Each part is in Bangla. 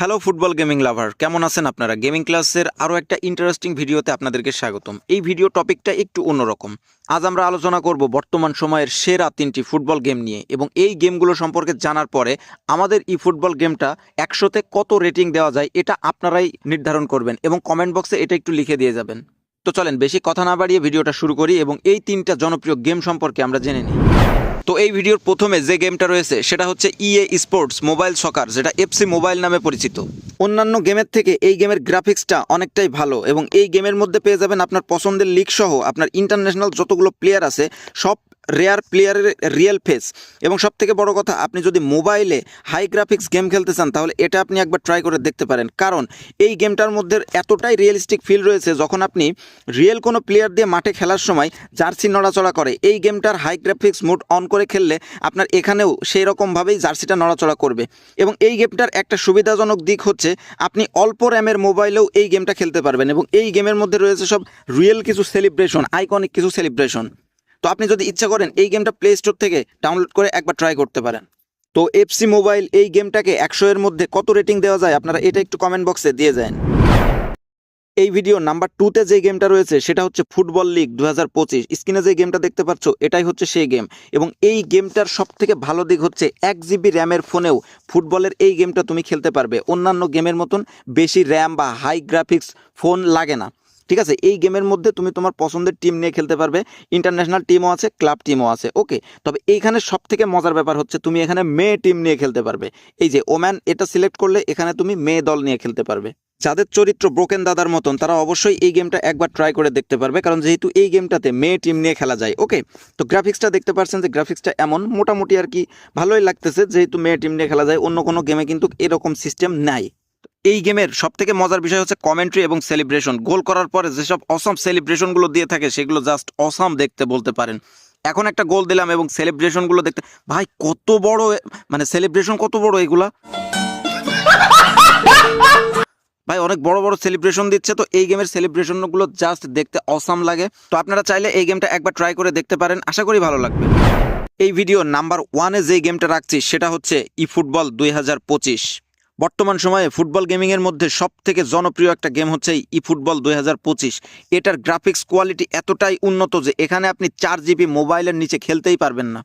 হ্যালো ফুটবল গেমিং লাভার কেমন আছেন আপনারা? গেমিং ক্লাসের আরও একটা ইন্টারেস্টিং ভিডিওতে আপনাদেরকে স্বাগতম। এই ভিডিও টপিকটা একটু অন্যরকম। আজ আমরা আলোচনা করব বর্তমান সময়ের সেরা তিনটি ফুটবল গেম নিয়ে এবং এই গেমগুলো সম্পর্কে জানার পরে আমাদের এই ফুটবল গেমটা একশোতে কত রেটিং দেওয়া যায় এটা আপনারাই নির্ধারণ করবেন এবং কমেন্ট বক্সে এটা একটু লিখে দিয়ে যাবেন। তো চলেন, বেশি কথা না বাড়িয়ে ভিডিওটা শুরু করি এবং এই তিনটা জনপ্রিয় গেম সম্পর্কে আমরা জেনে নিই। তো এই ভিডিওর প্রথমে যে গেমটা রয়েছে, সেটা হচ্ছে ইএ স্পোর্টস মোবাইল সকার যেটা এফসি মোবাইল নামে পরিচিত। অন্যান্য গেমের থেকে এই গেমের গ্রাফিক্সটা অনেকটাই ভালো এবং এই গেমের মধ্যে পেয়ে যাবেন আপনার পছন্দের লিগ সহ আপনার ইন্টারন্যাশনাল যতগুলো প্লেয়ার আছে, সব রেয়ার প্লেয়ারের রিয়েল ফেস এবং সব থেকে বড় কথা, আপনি যদি মোবাইলে হাই গ্রাফিক্স গেম খেলতে চান, তাহলে এটা আপনি একবার ট্রাই করে দেখতে পারেন। কারণ, এই গেমটার মধ্যে এতটাই রিয়েলিস্টিক ফিল রয়েছে, যখন আপনি রিয়েল কোনো প্লেয়ার দিয়ে মাঠে খেলার সময় জার্সি নড়াচড়া করে। এই গেমটার হাই গ্রাফিক্স মোড অন করে খেললে আপনার এখানেও সেই রকমভাবেই জার্সিটা নড়াচড়া করবে। এবং এই গেমটার একটা সুবিধাজনক দিক হচ্ছে, আপনি অল্প র্যামের মোবাইলেও এই গেমটা খেলতে পারবেন। এবং এই গেমের মধ্যে রয়েছে সব রিয়েল কিছু সেলিব্রেশন আইকনিক কিছু সেলিব্রেশন তো আপনি যদি ইচ্ছা করেন এই গেমটা প্লে স্টোর থেকে ডাউনলোড করে একবার ট্রাই করতে পারেন। তো এফসি মোবাইল এই গেমটাকে একশো এর মধ্যে কত রেটিং দেওয়া যায় আপনারা এটা একটু কমেন্ট বক্সে দিয়ে যান। এই ভিডিও নাম্বার টুতে যে গেমটা রয়েছে সেটা হচ্ছে ফুটবল লিগ দু হাজার পঁচিশ। স্ক্রিনে যে গেমটা দেখতে পাচ্ছ, এটাই হচ্ছে সেই গেম এবং এই গেমটার সব থেকে ভালো দিক হচ্ছে এক জিবি র্যামের ফোনেও ফুটবলের এই গেমটা তুমি খেলতে পারবে। অন্যান্য গেমের মতন বেশি র্যাম বা হাই গ্রাফিক্স ফোন লাগে না। ঠিক আছে? এই গেমের মধ্যে তুমি তোমার পছন্দের টিম নিয়ে খেলতে পারবে। ইন্টারন্যাশনাল টিমও আছে ক্লাব টিমও আছে ওকে তবে এইখানে সব থেকে মজার ব্যাপার হচ্ছে তুমি এখানে মেয়ে টিম নিয়ে খেলতে পারবে। এই যে ওম্যান এটা সিলেক্ট করলে এখানে তুমি মেয়ে দল নিয়ে খেলতে পারবে। যাদের চরিত্র ব্রোকেন দাদার মতন, তারা অবশ্যই এই গেমটা একবার ট্রাই করে দেখতে পারবে, কারণ যেহেতু এই গেমটাতে মেয়ে টিম নিয়ে খেলা যায় ওকে তো গ্রাফিক্সটা দেখতে পাচ্ছেন যে গ্রাফিক্সটা এমন, মোটামুটি আর কি ভালোই লাগতেছে, যেহেতু মেয়ে টিম নিয়ে খেলা যায়, অন্য কোনো গেমে কিন্তু এরকম সিস্টেম নাই। এই গেমের সব থেকে মজার বিষয় হচ্ছে কমেন্ট্রি এবং সেলিব্রেশন গোল করার পরে যেসব অসম সেলিব্রেশনগুলো দিয়ে থাকে, সেগুলো জাস্ট অসাম দেখতে বলতে পারেন। এখন একটা গোল দিলাম এবং সেলিব্রেশনগুলো দেখতে ভাই, কত বড় মানে সেলিব্রেশন কত বড় এগুলা? ভাই, অনেক বড় বড় সেলিব্রেশন দিচ্ছে, তো এই গেমের সেলিব্রেশনগুলো জাস্ট দেখতে অসাম লাগে। তো আপনারা চাইলে এই গেমটা একবার ট্রাই করে দেখতে পারেন, আশা করি ভালো লাগবে। এই ভিডিও নাম্বার ওয়ানে যে গেমটা রাখছি, সেটা হচ্ছে ই ফুটবল দুই হাজার পঁচিশ। বর্তমান সময়ে ফুটবল গেমিংয়ের মধ্যে সব থেকে জনপ্রিয় একটা গেম হচ্ছে ই ফুটবল দুই হাজার পঁচিশ। এটার গ্রাফিক্স কোয়ালিটি এতটাই উন্নত যে এখানে আপনি চার জিবি মোবাইলের নিচে খেলতেই পারবেন না।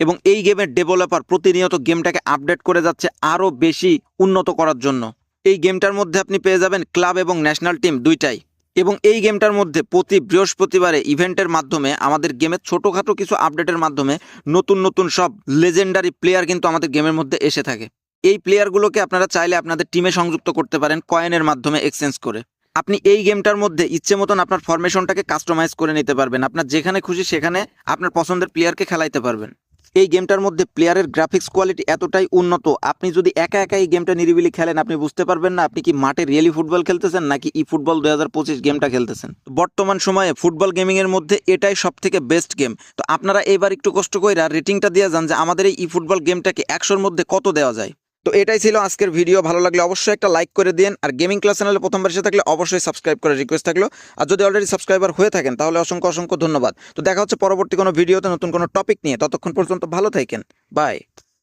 এবং এই গেমের ডেভেলপার প্রতিনিয়ত গেমটাকে আপডেট করে যাচ্ছে আরও বেশি উন্নত করার জন্য। এই গেমটার মধ্যে আপনি পেয়ে যাবেন ক্লাব এবং ন্যাশনাল টিম দুইটাই। এবং এই গেমটার মধ্যে প্রতি বৃহস্পতিবারে ইভেন্টের মাধ্যমে আমাদের গেমের ছোটোখাটো কিছু আপডেটের মাধ্যমে নতুন নতুন সব লেজেন্ডারি প্লেয়ার কিন্তু আমাদের গেমের মধ্যে এসে থাকে। এই প্লেয়ারগুলোকে আপনারা চাইলে আপনাদের টিমে সংযুক্ত করতে পারেন কয়েনের মাধ্যমে এক্সচেঞ্জ করে। আপনি এই গেমটার মধ্যে ইচ্ছে মতন আপনার ফরমেশনটাকে কাস্টমাইজ করে নিতে পারবেন। আপনার যেখানে খুশি সেখানে আপনার পছন্দের প্লেয়ারকে খেলাইতে পারবেন। এই গেমটার মধ্যে প্লেয়ারের গ্রাফিক্স কোয়ালিটি এতটাই উন্নত, আপনি যদি একা একা এই গেমটা নিরিবিলি খেলেন, আপনি বুঝতে পারবেন না আপনি কি মাঠে রিয়েলি ফুটবল খেলতেছেন নাকি ই ফুটবল দু হাজার পঁচিশ গেমটা খেলতেছেন। বর্তমান সময়ে ফুটবল গেমিং এর মধ্যে এটাই সব থেকে বেস্ট গেম তো আপনারা এবার একটু কষ্ট করে রেটিংটা দিয়ে যান যে আমাদের এই ই ফুটবল গেমটাকে একশোর মধ্যে কত দেওয়া যায়। তো এটাই ছিল আজকের ভিডিও। ভালো লাগলে অবশ্যই একটা লাইক করে দিন আর গেমিং ক্লাস চ্যানেলে প্রথমবার এসে থাকলে অবশ্যই সাবস্ক্রাইব করার রিকোয়েস্ট থাকল। আর যদি অলরেডি সাবস্ক্রাইবার হয়ে থাকেন, তাহলে অসংখ্য অসংখ্য ধন্যবাদ। তো দেখা হচ্ছে পরবর্তী কোনো ভিডিওতে নতুন কোনো টপিক নিয়ে। ততক্ষণ পর্যন্ত ভালো থাকেন। বাই